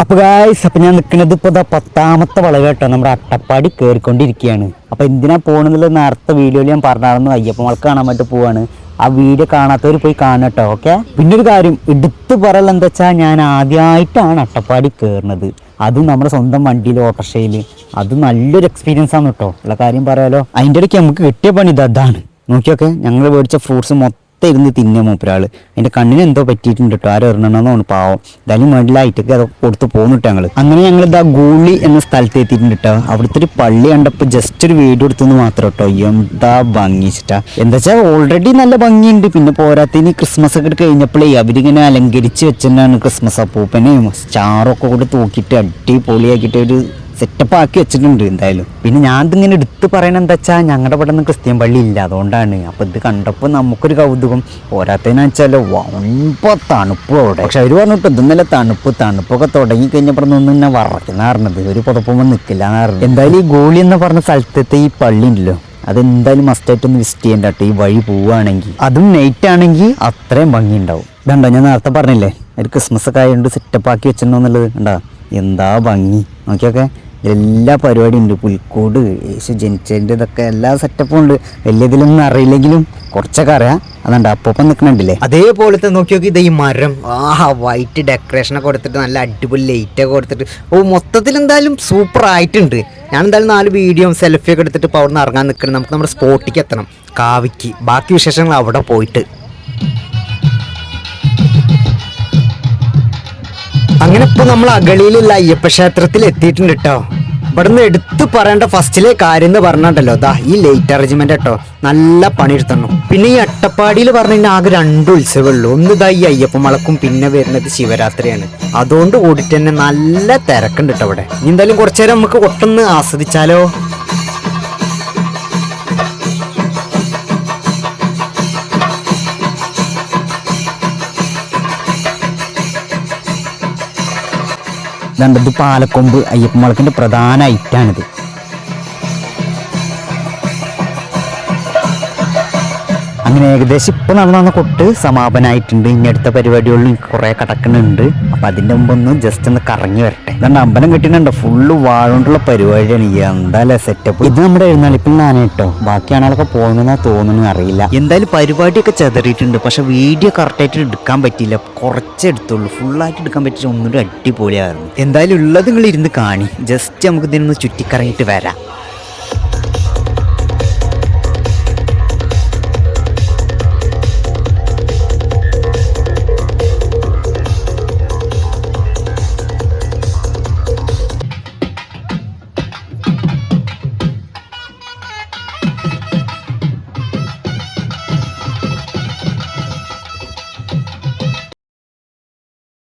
അപ്പൊ ഗായ്സ് അപ്പൊ ഞാൻ നിൽക്കുന്നത് ഇപ്പൊ ഇതാ പത്താമത്തെ വളവ് കേട്ടോ. നമ്മുടെ അട്ടപ്പാടി കയറിക്കൊണ്ടിരിക്കുകയാണ് അപ്പൊ എന്തിനാ പോണെന്നുള്ളത് നേരത്തെ വീഡിയോയിൽ ഞാൻ പറഞ്ഞായിരുന്നു വളക്ക് കാണാൻ വേണ്ടി പോവാണ്. ആ വീഡിയോ കാണാത്തവർ പോയി കാണണം കേട്ടോ ഓക്കെ പിന്നെ ഒരു കാര്യം എടുത്തു പറയൽ എന്താ വെച്ചാൽ ഞാൻ ആദ്യമായിട്ടാണ് അട്ടപ്പാടി കയറുന്നത് അതും നമ്മുടെ സ്വന്തം വണ്ടിയിൽ ഓട്ടോറിക്ഷയിൽ. അത് നല്ലൊരു എക്സ്പീരിയൻസ് ആണ് കേട്ടോ. ഉള്ള കാര്യം പറയാലോ. അതിന്റെ ഇടയ്ക്ക് നമുക്ക് കിട്ടിയ പണി ഇത് അതാണ് നോക്കിയൊക്കെ ഞങ്ങൾ മേടിച്ച ഫ്രൂട്ട്സ് മൊത്തം ഇരുന്ന് തിന്നെ മൂപ്പരാൾ എന്റെ കണ്ണിന് എന്തോ പറ്റിയിട്ടുണ്ട് കേട്ടോ ആരും എറിയണമെന്നാണ് പാവം. എന്തായാലും വേണ്ടിലായിട്ടൊക്കെ അത് കൊടുത്ത് പോകുന്നിട്ട് ഞങ്ങൾ അങ്ങനെ ഞങ്ങൾ ഇതാ ഗൂളി എന്ന സ്ഥലത്ത് എത്തിയിട്ടുണ്ട് കേട്ടോ അവിടുത്തെ ഒരു പള്ളി കണ്ടപ്പോൾ ജസ്റ്റ് ഒരു വീട് എടുത്തെന്ന് മാത്രം കേട്ടോ എന്താ ഭംഗിച്ചിട്ടാ എന്താ വെച്ചാൽ ഓൾറെഡി നല്ല ഭംഗിയുണ്ട്. പിന്നെ പോരാത്തതിന് ക്രിസ്മസ് ഒക്കെ കഴിഞ്ഞപ്പോഴേ അവരിങ്ങനെ അലങ്കരിച്ച് വെച്ചിട്ടാണ് ക്രിസ്മസ് അപ്പൂപ്പനെയും സ്റ്റാറൊക്കെ കൂടെ തൂക്കിയിട്ട് അടിപൊളിയാക്കിയിട്ട് ഒരു സെറ്റപ്പ് ആക്കി വെച്ചിട്ടുണ്ട് എന്തായാലും. പിന്നെ ഞാൻ ഇതിങ്ങനെ എടുത്ത് പറയണ എന്താ വെച്ചാൽ ഞങ്ങളുടെ ഇവിടെ നിന്ന് ക്രിസ്ത്യൻ പള്ളി ഇല്ല അതുകൊണ്ടാണ്. അപ്പോൾ ഇത് കണ്ടപ്പോൾ നമുക്കൊരു കൗതുകം. പോരാത്തതിനാ വെച്ചാൽ വമ്പ തണുപ്പ് അവിടെ. പക്ഷെ അവർ പറഞ്ഞിട്ട് ഇതൊന്നല്ല തണുപ്പ് തണുപ്പൊക്കെ തുടങ്ങി കഴിഞ്ഞപ്പോൾ ഒന്നും തന്നെ വറക്കുന്ന പറഞ്ഞത്. ഒരു പുതപ്പുമ്പോൾ നിൽക്കില്ല എന്ന് എന്തായാലും ഈ ഗോളി എന്ന് പറഞ്ഞ സ്ഥലത്തെ ഈ പള്ളി ഉണ്ടല്ലോ അതെന്തായാലും മസ്റ്റായിട്ട് ഒന്ന് വിസിറ്റ് ചെയ്യണ്ട കേട്ടോ ഈ വഴി പോവുകയാണെങ്കിൽ അതും നൈറ്റ് ആണെങ്കിൽ അത്രയും ഭംഗി ഉണ്ടാവും ഇതുണ്ടോ ഞാൻ നേരത്തെ പറഞ്ഞില്ലേ? ഒരു ക്രിസ്മസ് ഒക്കെ ആയതുകൊണ്ട് സെറ്റപ്പ് ആക്കി വെച്ചിട്ടുണ്ടോ എന്നുള്ളത്? ഉണ്ടാ എന്താ ഭംഗി? നോക്കിയൊക്കെ. എല്ലാ പരിപാടിയും ഉണ്ട് പുൽക്കൂട് യേശു ജനിച്ചതിന്റെ ഇതൊക്കെ എല്ലാ സെറ്റപ്പും ഉണ്ട്. വലിയതിലൊന്നും അറിയില്ലെങ്കിലും കുറച്ചൊക്കെ അറിയാം. അതുണ്ട് അപ്പം നിൽക്കണുണ്ടല്ലേ അതേപോലത്തെ നോക്കി നോക്കി ഇത് ഈ മരം. ആ വൈറ്റ് ഡെക്കറേഷനൊക്കെ കൊടുത്തിട്ട് നല്ല അടിപൊളി ലൈറ്റ് ഒക്കെ കൊടുത്തിട്ട്. ഓ മൊത്തത്തിൽ എന്തായാലും സൂപ്പർ ആയിട്ടുണ്ട്. ഞാൻ എന്തായാലും നാല് വീഡിയോ സെൽഫി ഒക്കെ എടുത്തിട്ട് ഇപ്പോൾ അവിടെ നിന്ന് ഇറങ്ങാൻ നിൽക്കണം നമുക്ക് നമ്മുടെ സ്പോട്ടിലേക്ക് എത്തണം. കാവിക്ക് ബാക്കി വിശേഷങ്ങൾ അവിടെ പോയിട്ട്. അങ്ങനെ ഇപ്പൊ നമ്മൾ അഗളിയിലുള്ള അയ്യപ്പ ക്ഷേത്രത്തിൽ എത്തിയിട്ടുണ്ട് കേട്ടോ ഇവിടുന്ന് എടുത്തു പറയേണ്ട ഫസ്റ്റിലെ കാര്യം എന്ന് പറഞ്ഞിട്ടല്ലോ ദാ ഈ ലേറ്റ് അറേഞ്ച്മെന്റ് കേട്ടോ നല്ല പണിയെടുത്തണു പിന്നെ ഈ അട്ടപ്പാടിയിൽ പറഞ്ഞു കഴിഞ്ഞാൽ ആകെ രണ്ട് ഉത്സവമുള്ളൂ. ഒന്ന് ഇതാ ഈ അയ്യപ്പ മളക്കും പിന്നെ വരുന്നത് ശിവരാത്രിയാണ്. അതുകൊണ്ട് കൂടിട്ട് തന്നെ നല്ല തിരക്കുണ്ട് കേട്ടോ അവിടെ എന്തായാലും കുറച്ചു നേരം നമുക്ക് ഒട്ടൊന്ന് ആസ്വദിച്ചാലോ? ഇതുണ്ട് പാലക്കൊമ്പ് പാലക്കൊമ്പ് അയ്യപ്പമളക്കിന്റെ പ്രധാന ഐറ്റാണിത് അങ്ങനെ ഏകദേശം ഇപ്പം നടന്നു വന്ന കൊട്ട് സമാപനമായിട്ടുണ്ട് ഇനി അടുത്ത പരിപാടികളിൽ കുറെ കിടക്കുന്നുണ്ട്. അപ്പൊ അതിന്റെ മുമ്പ് ഒന്ന് ജസ്റ്റ് ഒന്ന് കറങ്ങി വരട്ടെ. ഇതുണ്ട് അമ്പലം കിട്ടുന്നുണ്ട് ഫുള്ള് വാഴുകൊണ്ടുള്ള പരിപാടിയാണ്. എന്തായാലും സെറ്റപ്പ് ഇത് നമ്മുടെ എഴുന്നള്ളിപ്പിൽ നിന്നാണ് കേട്ടോ. ബാക്കി ആളുകളൊക്കെ പോകുന്നതെന്നാ തോന്നുന്നു അറിയില്ല. എന്തായാലും പരിപാടിയൊക്കെ ചെതറിയിട്ടുണ്ട്. പക്ഷെ വീഡിയോ കറക്റ്റായിട്ട് എടുക്കാൻ പറ്റിയില്ല. കുറച്ചേ എടുത്തുള്ളൂ. ഫുള്ളായിട്ട് എടുക്കാൻ പറ്റിയ ഒന്നുകൂടി അടിപൊളിയായിരുന്നു. എന്തായാലും ഉള്ളത് നിങ്ങൾ ഇരുന്ന് കാണി. ജസ്റ്റ് നമുക്ക് ഇതിനൊന്ന് ചുറ്റിക്കറങ്ങിയിട്ട് വരാം.